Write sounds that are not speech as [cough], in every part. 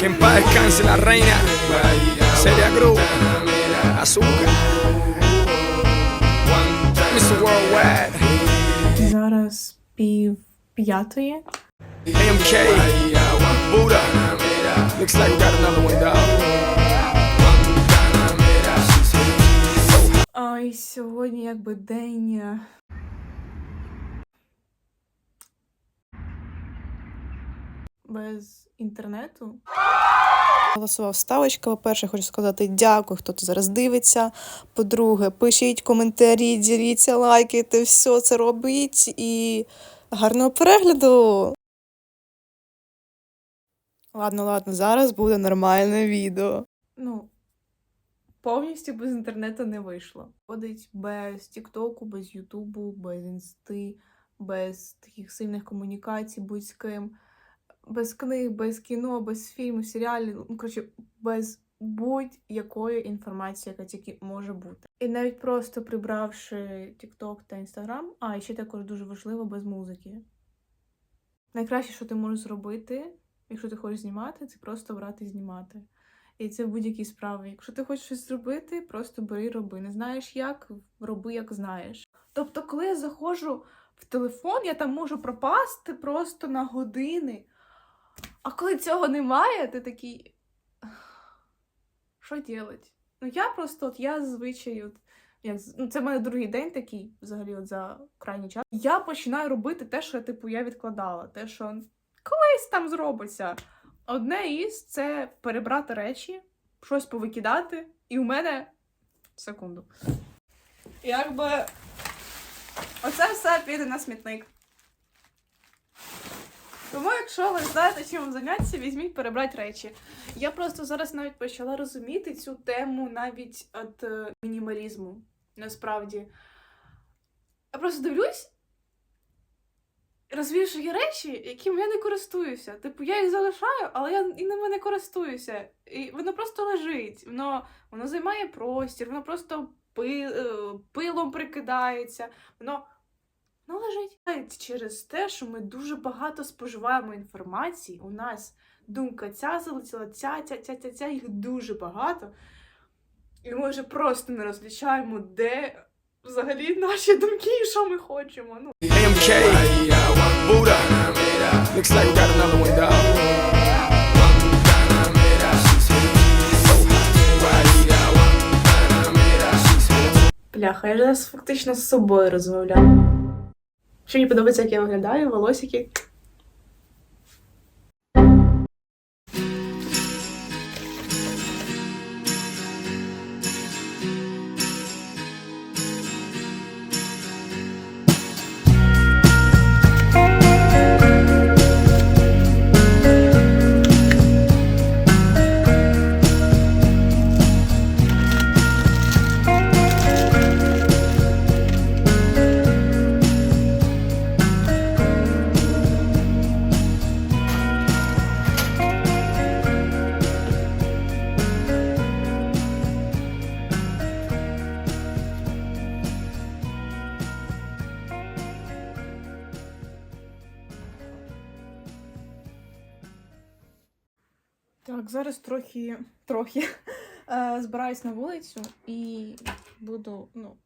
Que en paz descanse la reina. Celia Cruz. Azúcar. Mr. Worldwide. Зараз пів п'ятої. AMK. Buddha. Looks like we got another one, dog. А сьогодні якби день. е, Без інтернету. Голосова вставочка. По-перше, хочу сказати дякую, хто тут зараз дивиться. По-друге, пишіть коментарі, діліться, лайкайте, все це робіть і гарного перегляду. Ладно, ладно, зараз буде нормальне відео. Ну, повністю без інтернету не вийшло. Ходить без Тіктоку, без Ютубу, без інсти, без таких сильних комунікацій будь з ким, без книг, без кіно, без фільмів, серіалів, ну, коротше, без будь-якої інформації, яка тільки може бути. І навіть просто прибравши Тікток та Інстаграм, а і ще також дуже важливо без музики. Найкраще, що ти можеш зробити, якщо ти хочеш знімати, це просто брати і знімати. І це в будь-якій справі. Якщо ти хочеш щось зробити, просто бери і роби. Не знаєш як, роби як знаєш. Тобто, коли я заходжу в телефон, я там можу пропасти просто на години. А коли цього немає, ти такий. Що робити? Ну я просто, от я зазвичай, от, як, ну, це в мене другий день такий, взагалі, от за крайній час. Я починаю робити те, що типу, я відкладала, те, що колись там зробиться. Одне із це перебрати речі, щось повикидати, і у мене секунду. Якби оце все піде на смітник. Тому, якщо ви знаєте, чим вам зайнятися, візьміть перебрати речі. Я просто зараз навіть почала розуміти цю тему навіть від е, мінімалізму. Насправді. Я просто дивлюсь, розвішую речі, якими я не користуюся. Типу, я їх залишаю, але я і ними не користуюся. І воно просто лежить, воно, воно займає простір, воно просто е, пилом прикидається, воно, воно лежить. Навіть Через те, що ми дуже багато споживаємо інформації, у нас думка ця залетіла, ця, ця, ця, ця, ця, їх дуже багато. І ми вже просто не розлічаємо, де взагалі наші думки і що ми хочемо. Ну. Бляха, я зараз фактично з собою розмовляю. Що мені подобається, як я виглядаю, волосики. Так, зараз трохи, трохи [laughs] е, збираюсь на вулицю і буду, ну,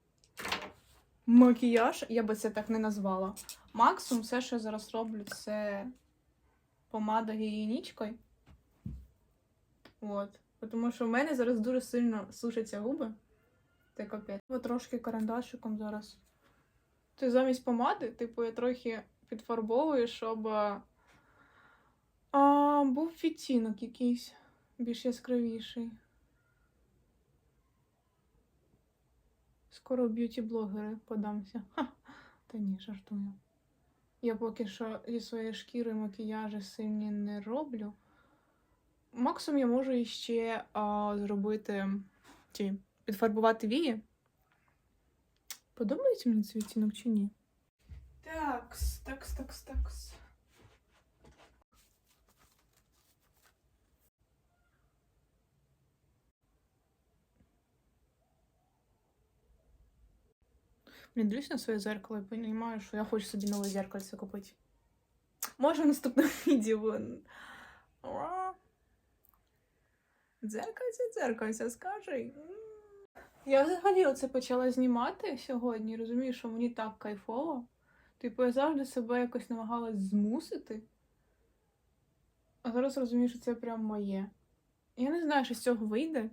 макіяж, я би це так не назвала. Максимум, все, що я зараз роблю, це помада гігієнічкою. От. Тому що в мене зараз дуже сильно сушаться губи. Це капець. Трошки карандашиком зараз. Ти замість помади, типу, я трохи підфарбовую, щоб. А, був відтінок якийсь більш яскравіший. Скоро б'юті-блогери подамся. Ха, та ні, жартую. Я поки що зі своєї шкіри макіяжі сильні не роблю. Максимум я можу іще а, зробити ті, підфарбувати вії. Подобається мені цей відтінок чи ні? Такс, такс, такс, такс. Блін, дивлюсь на своє зеркало і розумію, що я хочу собі нове зеркальце купити. Може, в наступному [laughs] відео. Дзеркальце, дзеркальце, скажи. Я взагалі оце почала знімати сьогодні, розумію, що мені так кайфово. Типу, я завжди себе якось намагалась змусити. А зараз розумію, що це прям моє. Я не знаю, що з цього вийде.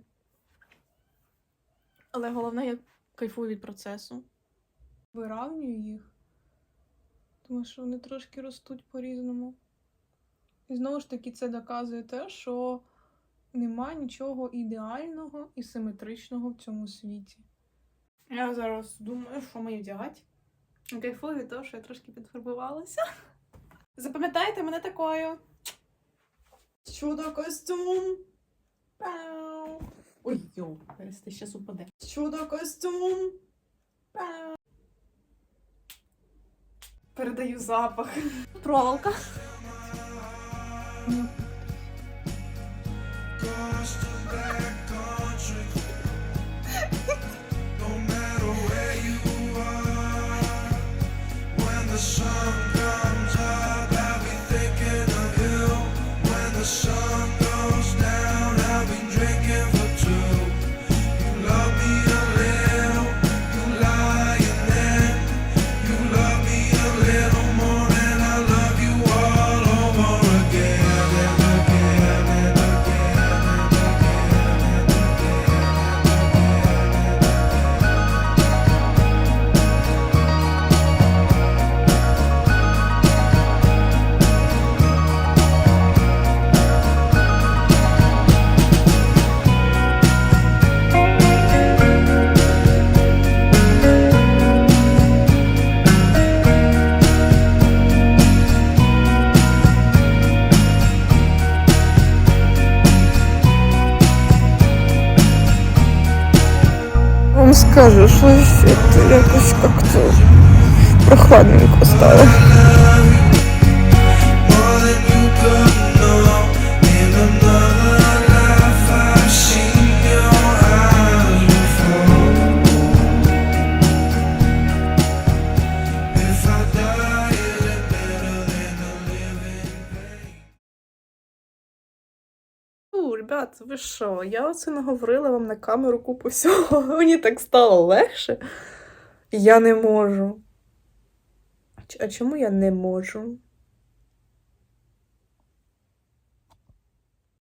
Але головне, я кайфую від процесу. Виравнюю їх. Тому що вони трошки ростуть по-різному. І знову ж таки, це доказує те, що нема нічого ідеального і симетричного в цьому світі. Я зараз думаю, що мені вдягати. Кайфую від того, що я трошки підфарбувалася. Запам'ятайте мене такою. Чудо костюм. Пау. Ой, йоу, перести, щас упаде. Чудо костюм. Пау. Передаю запах. Проволока. Вам скажу, що якось як-то прохладненько стало. Ну, ребят, ви що? Я оце наговорила вам на камеру купу всього. [laughs] Мені так стало легше. Я не можу. А чому я не можу?